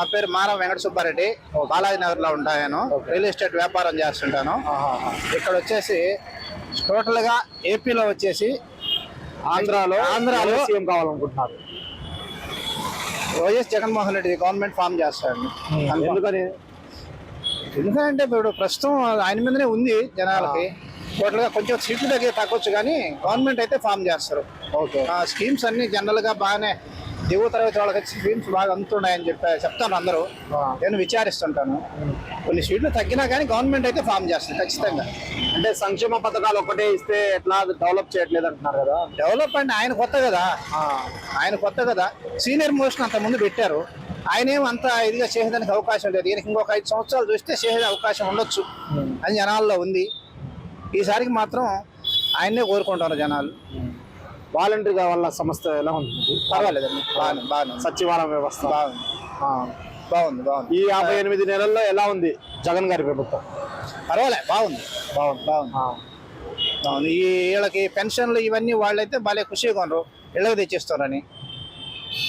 నా పేరు మానవ వెంకట సుబ్బారెడ్డి. బాలాజీ నగర్లో ఉంటాను రియల్ ఎస్టేట్ వ్యాపారం చేస్తుంటాను. ఇక్కడ వచ్చేసి టోటల్గా ఏపీలో వచ్చేసి ఆంధ్రాలో ఆంధ్రాలో సీఎం కావాలనుకుంటున్నారు? YS Jaganmohan Reddy government form చేస్తాడు. ఎందుకని? ఎందుకంటే ఇప్పుడు ప్రస్తుతం ఆయన మీదనే ఉంది జనాలకి. టోటల్గా కొంచెం సీట్లు దగ్గర తగ్గొచ్చు కానీ గవర్నమెంట్ అయితే ఫామ్ చేస్తారు. ఓకే. ఆ స్కీమ్స్ అన్ని జనరల్గా బాగానే దిగువ తరగతి వాళ్ళకి స్కీమ్స్ బాగా అందుతున్నాయని చెప్పి చెప్తాను అందరూ. నేను విచారిస్తుంటాను. కొన్ని సీట్లు తగ్గినా కానీ గవర్నమెంట్ అయితే ఫామ్ చేస్తుంది ఖచ్చితంగా. అంటే సంక్షేమ పథకాలు ఒకటే ఇస్తే ఎట్లా డెవలప్ చేయట్లేదు అంటున్నారు కదా? డెవలప్మెంట్ ఆయన కొత్త కదా. ఆయన కొత్త కదా. సీనియర్ మోషన్ అంత ముందు పెట్టారు. ఆయన ఏం అంత ఇదిగా చేసేదానికి అవకాశం లేదు. ఈయనకి ఇంకొక ఐదు సంవత్సరాలు చూస్తే చేసే అవకాశం ఉండొచ్చు అని జనాల్లో ఉంది. ఈసారికి మాత్రం ఆయన్నే కోరుకుంటారు జనాలు. వాలంటరీ వాళ్ళ సంస్థ ఎలా ఉంటుంది పర్వాలేదండి బాగానే బాగానే ఉంది. సచివాలయం వ్యవస్థ. బాగుంది. ఆ. బాగుంది బాగుంది. ఈ యాభై ఎనిమిది నెలల్లో ఎలా ఉంది జగన్ గారి ప్రభుత్వం? పర్వాలే బాగుంది. బాగుంది. బాగుంది. ఆ. బాగుంది. ఈ వీళ్ళకి పెన్షన్లు ఇవన్నీ వాళ్ళైతే భలే ఖుషిగా ఉన్నారు. ఇళ్ళకి తెచ్చిస్తారని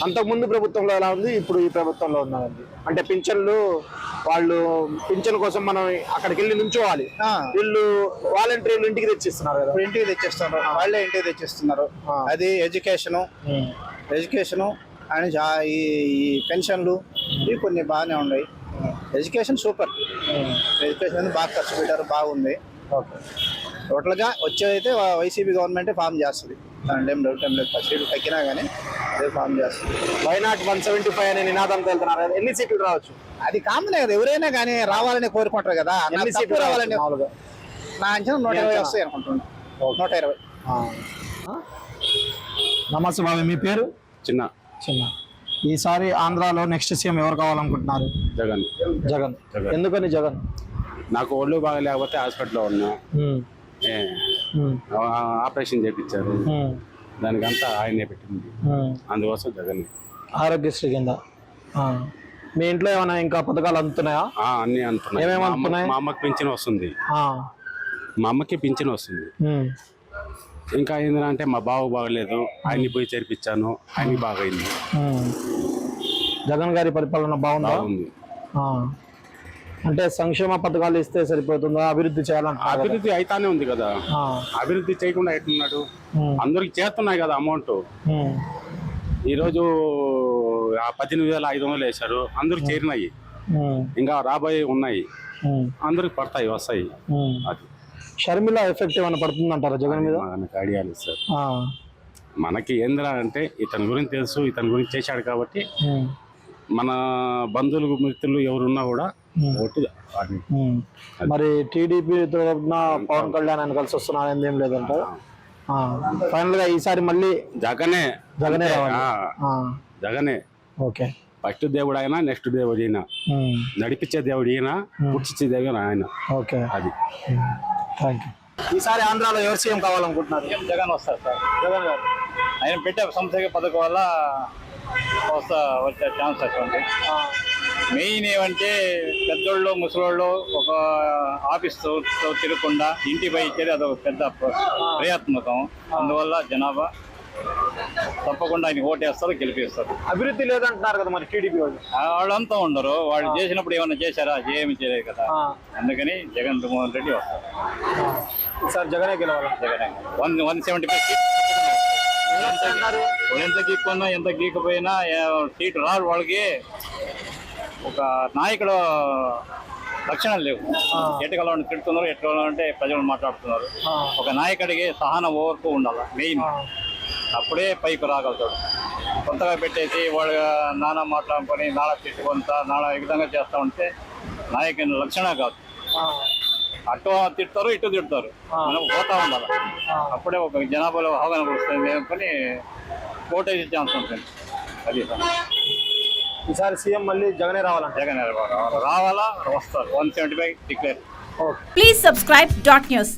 అంతకు ముందు ప్రభుత్వంలో ఎలా ఉంది? ఇప్పుడు ఈ ప్రభుత్వంలో ఉన్నదండి అంటే పింఛన్లు వాళ్ళు పింఛన్ కోసం మనం అక్కడికి వెళ్ళి నుంచోవాలి వీళ్ళు వాలంటీర్లు ఇంటికి తెచ్చిస్తున్నారు కదా. ఇంటికి తెచ్చిస్తున్నారు. వాళ్ళే ఇంటికి తెచ్చిస్తున్నారు. అది ఎడ్యుకేషను. ఎడ్యుకేషను అండ్ ఈ పెన్షన్లు ఇవి కొన్ని బాగానే ఉన్నాయి. Education super. ఎడ్యుకేషన్ బాగా ఖర్చు పెట్టారు బాగుంది. ఓకే. టోటల్గా వచ్చేదైతే వైసీపీ గవర్నమెంటే ఫామ్ చేస్తుంది. దాంట్లో ఏం డౌట్ ఏం లేదు సీట్లు తగ్గినా కానీ చేస్తుంది వైనాట్ వన్ సెవెంటీ ఫైవ్ అనే నినాదంతో వెళ్తున్నారు? కదా ఎన్ని సీట్లు రావచ్చు? అది కామనే కదా ఎవరైనా కానీ రావాలని కోరుకుంటారు కదా. ఎన్ని సీట్లు రావాలని మామూలుగా నా అంచనా నూట ఇరవై వస్తాయి అనుకుంటున్నాను నూట ఇరవై. నమస్తే బాబు మీ పేరు? చిన్న. చిన్న. ఈసారి ఆంధ్రాలో నెక్స్ట్ సీఎం ఎవరు కావాలనుకుంటున్నారు? జగన్. జగన్. జగన్. ఎందుకని జగన్? నాకు ఒళ్ళు బాగా లేకపోతే హాస్పిటల్లో ఉన్నా. ఆపరేషన్ చేయించారు దానికంతా ఆయనే పెట్టింది. అందుకోసం జగన్ ఆరోగ్యశ్రీ కింద. మీ ఇంట్లో ఏమైనా ఇంకా పథకాలు అందుతున్నాయా? అన్నీ ఏమేమి మా అమ్మకి పింఛన్ వస్తుంది. మా అమ్మకి పింఛన్ వస్తుంది. ఇంకా ఏంటంటే మా బావ బాగలేదు. ఆయన్ని పోయి చేర్పించాను. ఆయన్ని బాగైంది. జగన్ గారి పరిపాలన బాగుందా. అంటే సంక్షేమ పథకాలు ఇస్తే సరిపోతుందా? అభివృద్ధి కదా. అభివృద్ధి అయితానే ఉంది కదా. అభివృద్ధి చేయకుండా ఎట్టున్నాడు ఉమ్, అందరికి చేస్తున్నాయి కదా అమౌంట్ ఈరోజు పద్దెనిమిది వేల ఐదు వందలు వేశారు. అందరికి చేరినాయి. ఇంకా రాబోయే ఉన్నాయి. అందరికి పడతాయి వస్తాయి. అది. షర్మిల ఎఫెక్ట్ ఏమైనా పడుతుందంటారా జగన్ మీద? మనకు ఐడియా లేదు సార్. మనకి ఏందిరా అంటే ఇతని గురించి తెలుసు ఇతని గురించి చేశాడు కాబట్టి మన బంధువులు మిత్రులు ఎవరున్నా కూడా వాడిని. ఉమ్. మరి టీడీపీ తరఫున పవన్ కళ్యాణ్ ఆయన కలిసి వస్తున్నారు ఏం లేదంట. ఫైనల్గా ఈసారి మళ్ళీ జగనే. జగనే జగనే. ఓకే. ఫస్ట్ దేవుడు ఆయన నెక్స్ట్ దేవుడు ఈయన. ఉమ్, నడిపించే దేవుడు ఈయన పుట్టించే దేవుడు ఆయన. ఓకే. అది. థ్యాంక్ యూ ఈసారి ఆంధ్రాలో ఎవరు సీఎం కావాలనుకుంటున్నారు? జగన్ వస్తారు సార్. జగన్ గారు. ఆయన పెట్టే సంస్థ పథకం వల్ల వస్తా వచ్చే ఛాన్స్ ఉంది మెయిన్ ఏమంటే పెద్దోళ్ళు ముసలోళ్ళు ఒక ఆఫీస్ తిరగకుండా ఇంటిపై ఇచ్చేది అదొక పెద్ద ప్ర- ప్రయత్నకం. అందువల్ల జనాభా తప్పకుండా ఆయన ఓటేస్తారు గెలిపిస్తారు. అభివృద్ధి లేదంటున్నారు కదా మరి టీడీపీ వాళ్ళు? వాళ్ళంతా ఉండరు. వాళ్ళు చేసినప్పుడు ఏమైనా చేశారా? ఏమి చేయలేదు కదా. అందుకని జగన్ మోహన్ రెడ్డి వస్తారు. ఆ. ఈసారి జగనే గెలవాలి? Jagan. One one seventy five ఎంత గీక్కున్నా ఎంత గీకపోయినా సీట్ రాదు వాళ్ళకి ఒక నాయకుడు లక్షణాలు లేవు. ఎటుకలో తిడుతున్నారు ఎటుకలో అంటే ప్రజలు మాట్లాడుతున్నారు. ఒక నాయకుడికి సహన ఓర్పు ఉండాలి? మెయిన్ అప్పుడే పైకి రాగలుగుతాడు. కొత్తగా పెట్టేసి వాళ్ళు నానా మాట్లాడుకొని నానా తిట్టుకుంటా నానా ఈ విధంగా చేస్తా ఉంటే నాయకుని లక్షణం కాదు. అటు తిడతారు ఇటు తిడతారు. మనం పోతా ఉండాలి. అప్పుడే ఒక జనాభాలో అవగాహన వస్తుంది. అనుకుని ఓటేసే ఛాన్స్ ఉంటుంది అది సార్. ఈసారి సీఎం మళ్ళీ జగనే రావాలంట జగన్ రావాలా? రావాలా? వస్తారు. One seventy five declare. Okay. Please subscribe dot news.